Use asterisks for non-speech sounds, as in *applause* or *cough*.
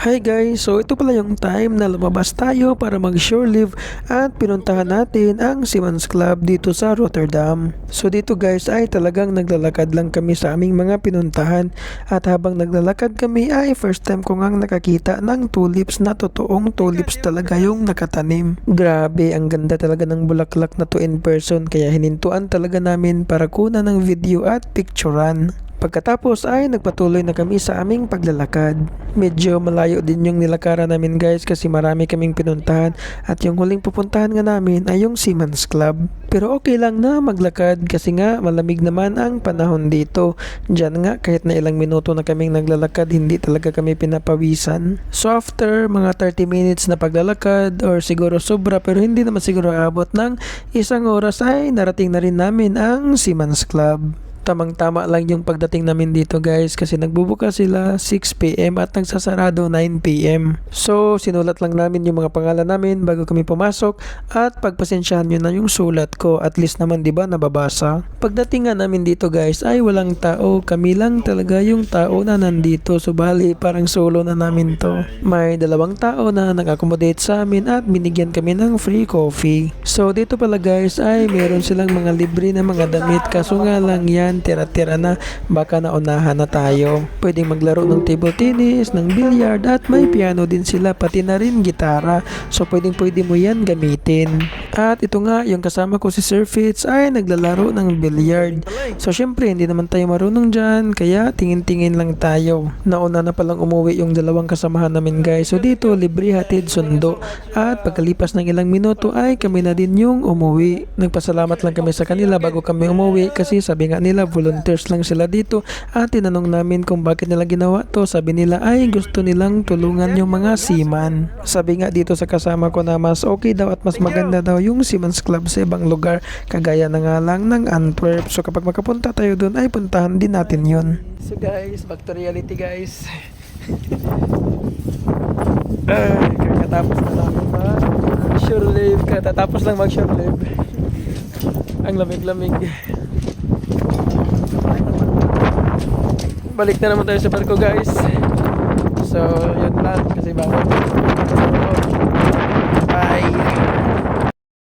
Hi guys, so ito pala yung time na lumabas tayo para mag shore leave at pinuntahan natin ang Siemens Club dito sa Rotterdam. So dito guys ay talagang naglalakad lang kami sa aming mga pinuntahan at habang naglalakad kami ay first time ko ngang nakakita ng tulips na totoong tulips talaga yung nakatanim. Grabe, ang ganda talaga ng bulaklak na to in person kaya hinintuan talaga namin para kunan ng video at picturean. Pagkatapos ay nagpatuloy na kami sa aming paglalakad. Medyo malayo din yung nilakaran namin guys kasi marami kaming pinuntahan at yung huling pupuntahan nga namin ay yung Siemens Club. Pero okay lang na maglakad kasi nga malamig naman ang panahon dito. Diyan nga kahit na ilang minuto na kaming naglalakad hindi talaga kami pinapawisan. So after mga 30 minutes na paglalakad or siguro sobra pero hindi naman siguro abot ng isang oras ay narating na rin namin ang Siemens Club tamang-tama lang yung pagdating namin dito guys kasi nagbubuka sila 6pm at nagsasarado 9pm. So sinulat lang namin yung mga pangalan namin bago kami pumasok at pagpasensyahan nyo na yung sulat ko at least naman di ba nababasa. Pagdating nga namin dito guys ay walang tao kami lang talaga yung tao na nandito so bali parang solo na namin to. May dalawang tao na nag-accommodate sa amin at binigyan kami ng free coffee. So dito pala guys ay meron silang mga libre na mga damit kaso nga lang yan tira-tira na baka naunahan na tayo. Pwedeng maglaro ng table tennis, ng billiard at may piano din sila pati na rin gitara. So pwedeng pwede mo yan gamitin. At ito nga yung kasama ko si Sir Fitz ay naglalaro ng billiard. So syempre hindi naman tayo marunong dyan kaya tingin-tingin lang tayo. Nauna na palang umuwi yung dalawang kasamahan namin guys. So dito libre hatid sundo. At pagkalipas ng ilang minuto ay kami na din yung umuwi. Nagpasalamat lang kami sa kanila bago kami umuwi kasi sabi nga nila volunteers lang sila dito at tinanong namin kung bakit nila ginawa to. Sabi nila ay gusto nilang tulungan yung mga seaman. Sabi nga dito sa kasama ko na mas okay daw at mas maganda daw yung Seamen's Club sa ibang lugar kagaya na nga lang ng Antwerp. So kapag makapunta tayo doon ay puntahan din natin yun. So guys, back to reality guys. *laughs* ay, kakatapos na namin mag shore leave. Katatapos lang mag shore leave. Ang lamig-lamig. Balik na naman tayo sa barko guys. So, yun lang kasi bawal.